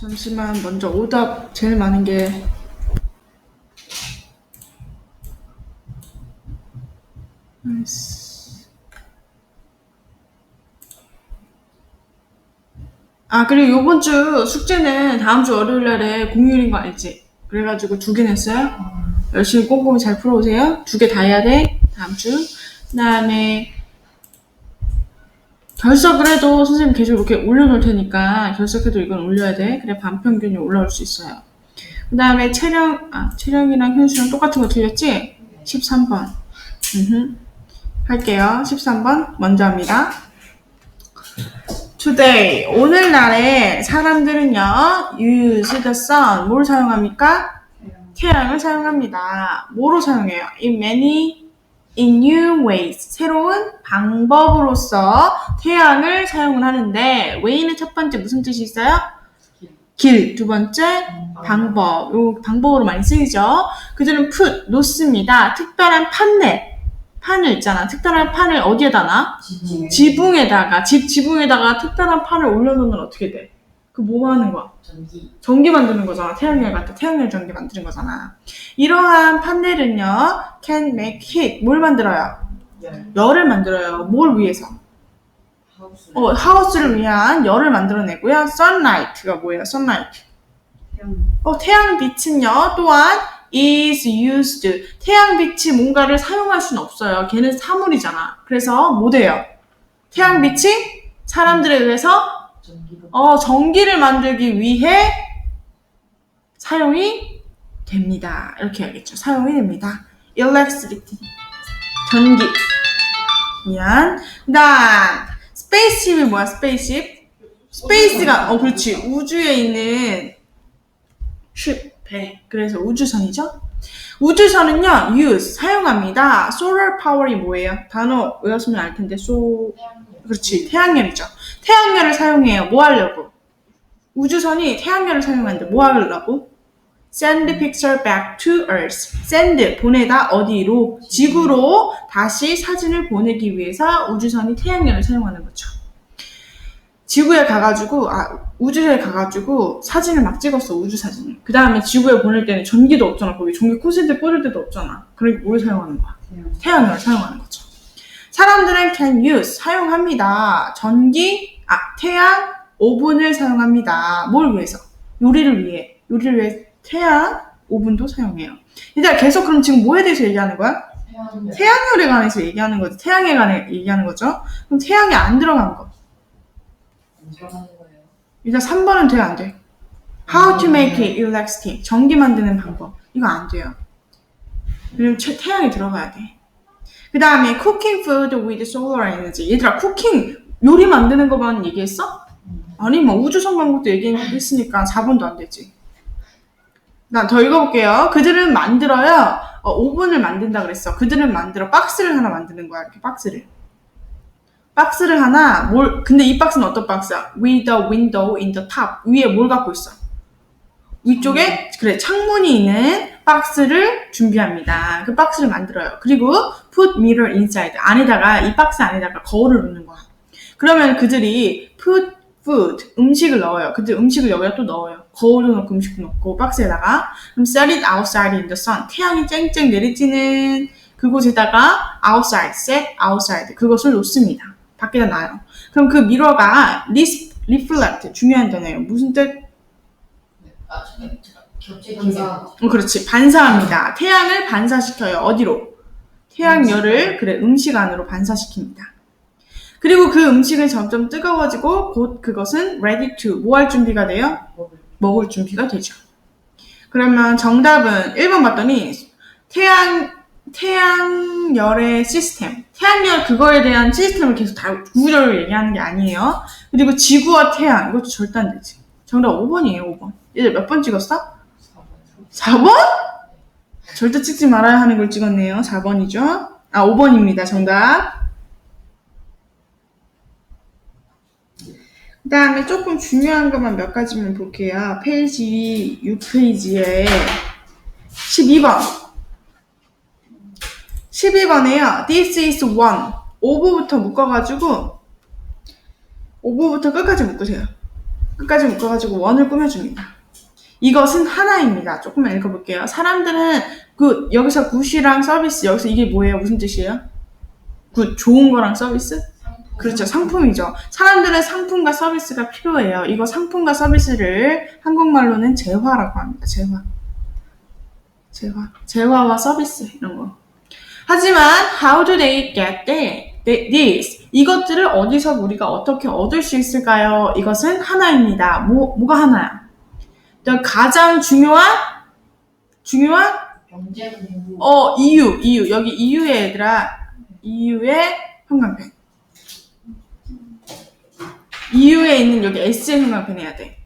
잠시만 먼저 오답 제일 많은 게. 아 그리고 요번 주 숙제는 다음 주 월요일 날에 공휴일인 거 알지? 그래가지고 두 개 냈어요. 열심히 꼼꼼히 잘 풀어오세요. 두 개 다 해야 돼. 다음 주. 그 다음에 결석을 해도 선생님 계속 이렇게 올려놓을 테니까 결석해도 이건 올려야 돼. 그래 반평균이 올라올 수 있어요. 그 다음에 체력, 아, 체력이랑 현수랑 똑같은 거 틀렸지? 13번. 음흠. 할게요. 13번 먼저 합니다. Today, 오늘날에 사람들은요, use the sun, 뭘 사용합니까? 태양을 사용합니다. 뭐로 사용해요? In many, in new ways. 새로운 방법으로서 태양을 사용을 하는데, way는 첫 번째 무슨 뜻이 있어요? 길. 두 번째, 방법. 요 방법으로 많이 쓰이죠. 그들은 put, 놓습니다. 특별한 판넬. 판을 있잖아. 특별한 판을 어디에다 놔? 지붕 지붕에다가, 집 지붕에다가 특별한 판을 올려놓으면 어떻게 돼? 그 뭐 하는 거야? 전기 전기 만드는 거잖아. 태양열 같은 태양열 전기 만드는 거잖아. 이러한 판넬은요, can make heat. 뭘 만들어요? 열 열을 만들어요. 뭘 위해서? 하우스 어, 하우스를 위한 열을 만들어내고요. sunlight가 뭐예요? sunlight. 태양 어, 태양빛은요, 또한 is used. 태양빛이 뭔가를 사용할 수는 없어요. 걔는 사물이잖아. 그래서 뭐 돼요? 태양빛이 사람들에 의해서 어, 전기를 만들기 위해 사용이 됩니다. 이렇게 해야겠죠. 사용이 됩니다. electricity. 전기. 미안. 그 다음, 스페이스십이 뭐야, 스페이스십? 스페이스가, 어, 그렇지. 우주에 있는 쉽, 배. 그래서 우주선이죠. 우주선은요, use, 사용합니다. solar power이 뭐예요? 단어 외웠으면 알 텐데, so, 태양열 그렇지. 태양열이죠. 태양열을 사용해요. 뭐 하려고? 우주선이 태양열을 사용하는데 뭐 하려고? Send picture back to Earth. Send 보내다 어디로? 지구로 다시 사진을 보내기 위해서 우주선이 태양열을 사용하는 거죠. 지구에 가가지고 아 우주에 가가지고 사진을 막 찍었어 우주 사진을. 그 다음에 지구에 보낼 때는 전기도 없잖아. 거기 전기 코세대 꽂을 데도 없잖아. 그러니까 뭘 사용하는 거야? 태양 태양열을 사용하는 거죠. 사람들은 can use 사용합니다. 전기, 아 태양, 오븐을 사용합니다. 뭘 위해서? 요리를 위해. 요리를 위해 태양, 오븐도 사용해요. 이제 계속 그럼 지금 뭐에 대해서 얘기하는 거야? 태양열 태양열에 관해서 얘기하는 거죠. 태양에 관해 얘기하는 거죠. 그럼 태양이 안 들어간 거. 안 들어가는 거예요 일단 3번은 돼, 안 돼? How to make it electricity. 전기 만드는 방법. 이거 안 돼요. 왜냐면 채- 태양이 들어가야 돼. 그 다음에 cooking food with solar energy. 얘들아, 쿠킹, 요리 만드는 거만 얘기했어? 아니, 뭐 우주선 광고도 얘기했으니까 4번도 안 되지. 나더 읽어볼게요. 그들은 만들어요. 어, 오븐을 만든다 그랬어. 그들은 만들어. 박스를 하나 만드는 거야. 이렇게 박스를. 박스를 하나, 뭘, 근데 이 박스는 어떤 박스야? With the window in the top. 위에 뭘 갖고 있어? 위쪽에, 그래, 창문이 있는 박스를 준비합니다. 그 박스를 만들어요. 그리고 put mirror inside. 안에다가, 이 박스 안에다가 거울을 놓는 거야. 그러면 그들이 put food, 음식을 넣어요. 그들 음식을 여기다 또 넣어요. 거울도 넣고 음식도 넣고 박스에다가. 그럼 set it outside in the sun. 태양이 쨍쨍 내리쬐는 그곳에다가 outside, set outside. 그것을 놓습니다. 밖에다 놔요. 그럼 그 미러가 ris- reflect, 중요한 단어예요. 무슨 뜻? 아 잠깐 잠깐 겹쳐 반사. 어, 그렇지. 반사합니다. 태양을 반사시켜요. 어디로? 태양열을 그래 음식 안으로 반사시킵니다. 그리고 그 음식은 점점 뜨거워지고 곧 그것은 ready to 뭐 할 준비가 돼요? 먹을 먹을 준비가 되죠. 그러면 정답은 1번 봤더니 태양 태양열의 시스템, 태양열 그거에 대한 시스템을 계속 다 구조를 얘기하는 게 아니에요. 그리고 지구와 태양 이것도 절대 안 되지. 정답 5번이에요, 5번. 얘들 몇 번 찍었어? 4번 4번? 절대 찍지 말아야 하는 걸 찍었네요. 4번이죠. 아, 5번입니다. 정답. 그 다음에 조금 중요한 것만 몇 가지만 볼게요. 페이지 6페이지에 12번. 12번에요. This is one. 5부부터 묶어가지고 5부부터 끝까지 묶으세요. 끝까지 묶어가지고 원을 꾸며줍니다. 이것은 하나입니다. 조금만 읽어볼게요. 사람들은 그 여기서 굿이랑 서비스 여기서 이게 뭐예요? 무슨 뜻이에요? 굿 좋은 거랑 서비스? 그렇죠. 상품이죠. 사람들은 상품과 서비스가 필요해요. 이거 상품과 서비스를 한국말로는 재화라고 합니다. 재화. 재화. 재화와 서비스 이런 거. 하지만 how do they get this? 이것들을 어디서 우리가 어떻게 얻을 수 있을까요? 이것은 하나입니다. 뭐 뭐가 하나야? 일단 가장 중요한 중요한? 경제 공부. 어 이유 이유. 여기 이유의 얘들아. 이유의 형광펜. 이유에 있는 여기 S의 형광펜 해야 돼.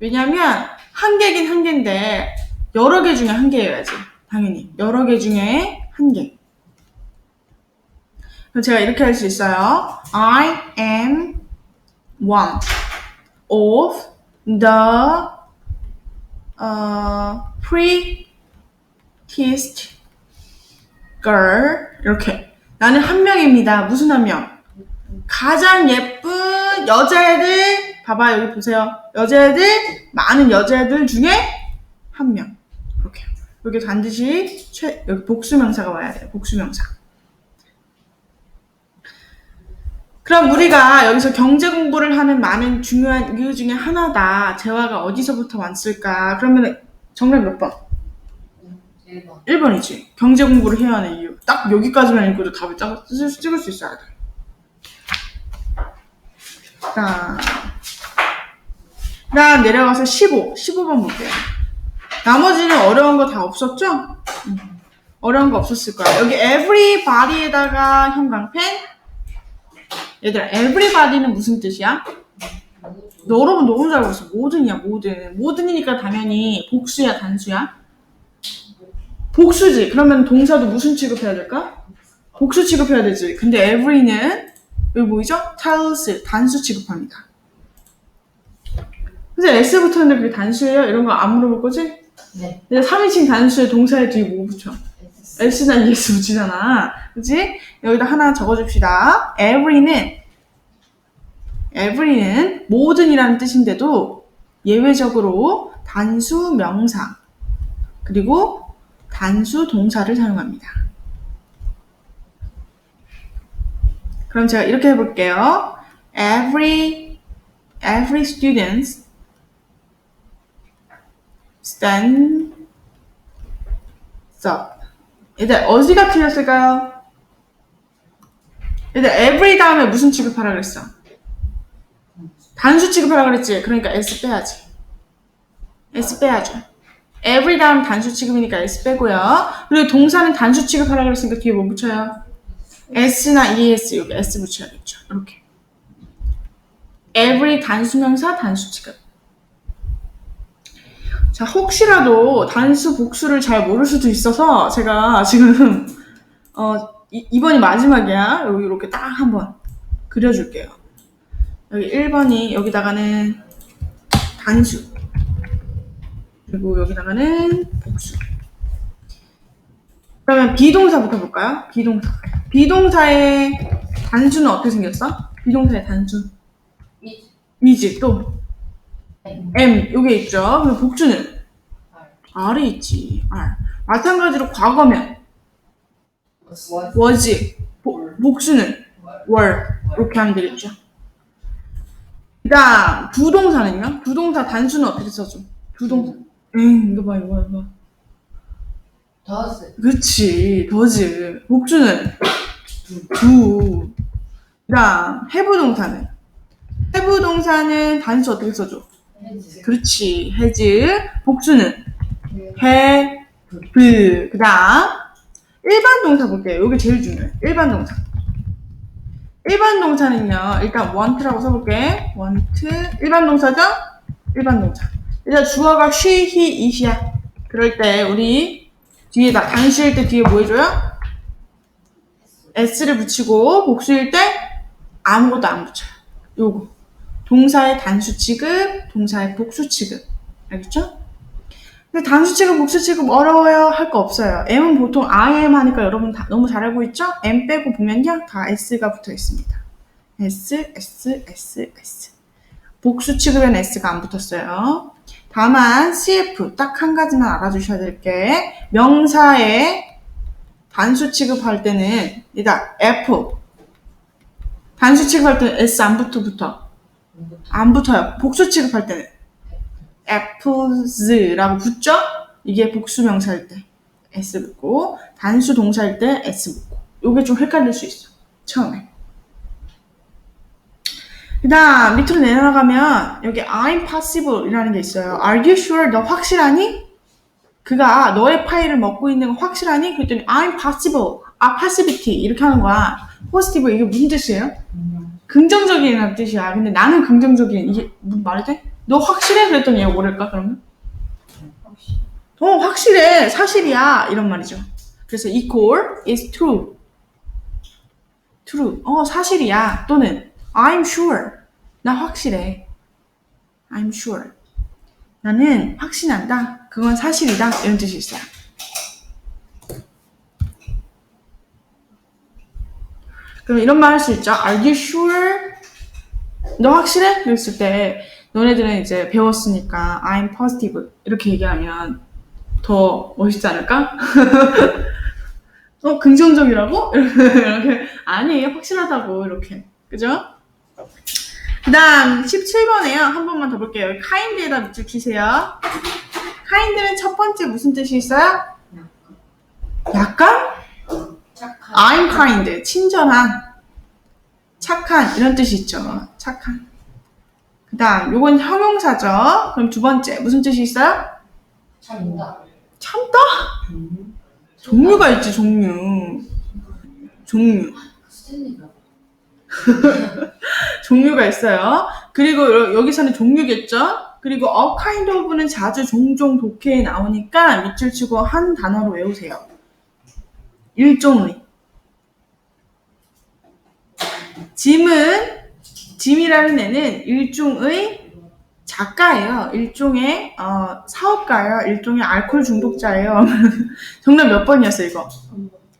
왜냐면 한 개긴 한 개인데 여러 개 중에 한 개여야지. 당연히. 여러 개 중에 한개. 그럼 제가 이렇게 할 수 있어요. I am one of the uh, prettiest girl 이렇게 나는 한 명입니다. 무슨 한 명? 가장 예쁜 여자애들 봐봐 여기 보세요. 여자애들 많은 여자애들 중에 한 명. 이렇게 여기 반드시 최 여기 복수명사가 와야 돼요. 복수명사. 그럼 우리가 여기서 경제 공부를 하는 많은 중요한 이유 중에 하나다. 재화가 어디서부터 왔을까? 그러면 정답 몇 번? 1번. 1번이지. 경제 공부를 해야 하는 이유. 딱 여기까지만 읽고도 답을 딱 찍을, 수- 있어야 돼. 자. 그 다음 내려가서 15. 15번 볼게요. 나머지는 어려운 거 다 없었죠? 음. 어려운 거 없었을 거야. 여기 everybody에다가 형광펜. 얘들아, everybody는 무슨 뜻이야? 너 여러분 너무 잘 봤어. 모든이야, 모든. 모든이니까 당연히 복수야, 단수야? 복수지. 그러면 동사도 무슨 취급해야 될까? 복수 취급해야 되지. 근데 every는 여기 보이죠? tells 단수 취급합니다. 근데 s 붙었는데 그게 단수예요? 이런 거 안 물어볼 거지? 네. 근데 3인칭 단수에 동사에 뒤에 뭐 붙여? Es 붙이잖아. 그지? 여기다 하나 적어줍시다. every는 every는 모든이라는 뜻인데도 예외적으로 단수 명사 그리고 단수 동사를 사용합니다. 그럼 제가 이렇게 해볼게요. Every every student stands up. 얘들 어디가 틀렸을까요? 얘들 every 다음에 무슨 취급하라 그랬어? 단수 취급하라 그랬지. 그러니까 s 빼야지. s 빼야죠. every 다음 단수 취급이니까 s 빼고요. 그리고 동사는 단수 취급하라 그랬으니까 뒤에 뭐 붙여요? s나 es 여기 s 붙여야겠죠. 이렇게. every 단수명사 단수 취급. 자, 혹시라도 단수 복수를 잘 모를 수도 있어서 제가 지금 어 이, 이번이 마지막이야. 여기 이렇게 딱 한번 그려줄게요. 여기 1번이 여기다가는 단수 그리고 여기다가는 복수 그러면 비동사부터 볼까요? 비동사 비동사의 단수는 어떻게 생겼어? 비동사의 단수 이. 이지 또 M. 요게 있죠 그리고 복수는 R. R이 있지 R 마찬가지로 과거면 Was. was 보- 복수는 were 이렇게 하면 되겠죠 그 다음 부동사는요? 부동사 단수는 어떻게 써줘? 부동사 응 이거 봐 이거 봐 이거 봐 Does. 그치 더즈 복수는 두 그다음 해부 동사는 해부 동사는 단수 어떻게 써줘? 그렇지. 해즈 복수는 해. 해브 그다음 일반 동사 볼게요. 이게 제일 중요해. 일반 동사. 일반 동사는요 일단 want라고 써볼게. want. 일반 동사죠? 일반 동사. 일단 주어가 she, he, it이야. 그럴 때 우리 뒤에다 단수일 때 뒤에 뭐 해줘요? s를 붙이고 복수일 때 아무것도 안 붙여요. 요거 동사의 단수 취급, 동사의 복수 취급 알겠죠? 근데 단수 취급, 복수 취급 어려워요 할 거 없어요. M은 보통 I am 하니까 여러분 다 너무 잘 알고 있죠? M 빼고 보면요 다 S가 붙어 있습니다. S, S, S, S. 복수 취급엔 S가 안 붙었어요. 다만 CF 딱 한 가지만 알아주셔야 될 게 명사의 단수 취급할 때는 이다 F 단수 취급할 때는 S 안 붙어 붙어 안 붙어요. 복수 취급할 때는 Fs라고 붙죠? 이게 복수 명사일 때 S 붙고 단수 동사일 때 S 붙고 요게 좀 헷갈릴 수 있어 처음에 그 다음 밑으로 내려가면 여기 I'm possible 이라는 게 있어요 Are you sure? 너 확실하니? 그가 너의 파일을 먹고 있는 거 확실하니? 그랬더니 I'm possible 아 possibility 이렇게 하는 거야 positive 이게 무슨 뜻이에요? 긍정적이라는 뜻이야. 근데 나는 긍정적인 이게 무슨 말이 돼? 너 확실해? 그랬더니 얘가 뭐랄까 그러면? 어 확실해. 사실이야. 이런 말이죠. 그래서 equal is true. true. 어 사실이야. 또는 I'm sure. 나 확실해. I'm sure. 나는 확신한다. 그건 사실이다. 이런 뜻이 있어요 그럼 이런 말 할 수 있죠 Are you sure 너 확실해? 그랬을 때 너네들은 이제 배웠으니까 I'm positive 이렇게 얘기하면 더 멋있지 않을까? 어 긍정적이라고? 이렇게 아니에요 확실하다고 이렇게 그죠? 그 다음 17번에요 한 번만 더 볼게요 kind에다 밑줄 치세요 kind는 첫 번째 무슨 뜻이 있어요? 약간? 착한. I'm kind 친절한 착한 이런 뜻이 있죠 착한 그 다음 요건 형용사죠 그럼 두 번째 무슨 뜻이 있어요? 참다. 참다? 종류가 있지 종류 종류. 종류가 있어요 그리고 여- 여기서는 종류겠죠 그리고 a kind of는 자주 종종 독해에 나오니까 밑줄 치고 한 단어로 외우세요 일종의 짐은 짐이라는 애는 일종의 작가예요. 일종의 어, 사업가예요. 일종의 알코올 중독자예요. 정답 몇 번이었어 이거?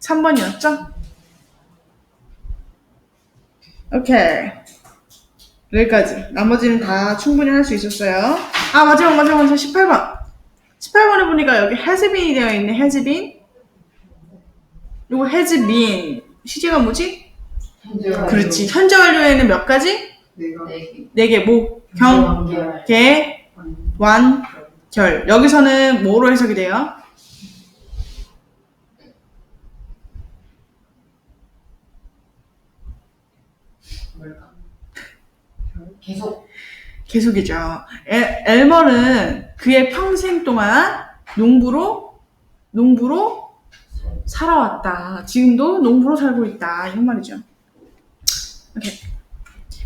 3번이었죠? 오케이. 여기까지. 나머지는 다 충분히 할 수 있었어요. 아, 마지막, 마지막, 마지막 18번. 18번에 보니까 여기 has been이 되어 있네, has been. 요거 has been. 시제가 뭐지? 현재 그렇지. 현재 완료에는 몇 가지? 내가 네 네 개. 목, 경, 연결. 개, 완, 결. 여기서는 뭐로 해석이 돼요? 뭘까? 계속 계속이죠. 에, 엘머는 그의 평생 동안 농부로, 농부로 살아왔다. 지금도 농부로 살고 있다. 이런 말이죠. 오케이.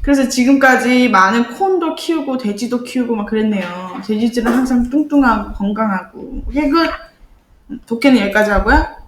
그래서 지금까지 많은 콘도 키우고 돼지도 키우고 막 그랬네요. 돼지들은 항상 뚱뚱하고 건강하고. 오케이, 끝. 독해는 여기까지 하고요.